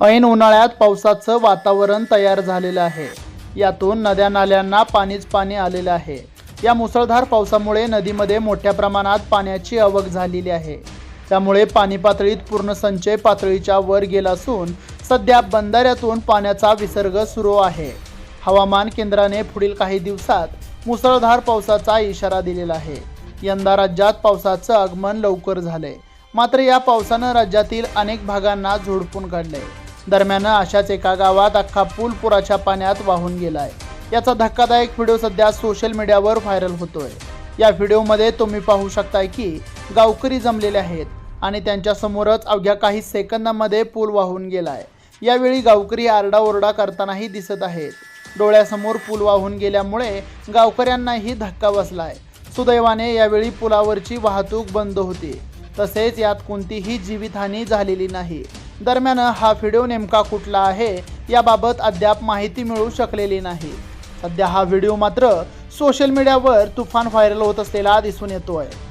ऐन उन्हाळ्यात पावसाचं वातावरण तयार झालेलं आहे. यातून नद्या नाल्यांना पाणीच पाणी आलेलं आहे. या मुसळधार पावसामुळे नदीमध्ये मोठ्या प्रमाणात पाण्याची आवक झालेली आहे. त्यामुळे पाणी पातळीत पूर्ण संचय पातळीच्या वर गेला असून सध्या बंधाऱ्यातून पाण्याचा विसर्ग सुरू आहे. हवामान केंद्राने पुढील काही दिवसात मुसळधार पावसाचा इशारा दिलेला आहे. यंदा राज्यात पावसाचं आगमन लवकर झालंय. मात्र या पावसानं राज्यातील अनेक भागांना झोडपून आहे दरम्यान अशाच एका गावात अख्खा पूल पुराच्या पाण्यात वाहून गेलाय. याचा धक्कादायक व्हिडिओ सध्या सोशल मीडियावर व्हायरल होतोय. या व्हिडिओमध्ये तुम्ही पाहू शकताय की गावकरी जमलेले आहेत आणि त्यांच्या समोरच अवघ्या काही सेकंदामध्ये पूल वाहून गेलाय. यावेळी गावकरी आरडाओरडा करतानाही दिसत आहेत. डोळ्यासमोर पूल वाहून गेल्यामुळे गावकऱ्यांनाही धक्का बसलाय. सुदैवाने यावेळी पुलावरची वाहतूक बंद होती. तसेच यात कोणतीही जीवितहानी झालेली नाही. दरम्यान हा व्हिडिओ नेमका कुठला आहे याबाबत अद्याप माहिती मिळू शकलेली नाही. सध्या हा व्हिडिओ मात्र सोशल मीडियावर तुफान व्हायरल होत असलेला दिसून येतो आहे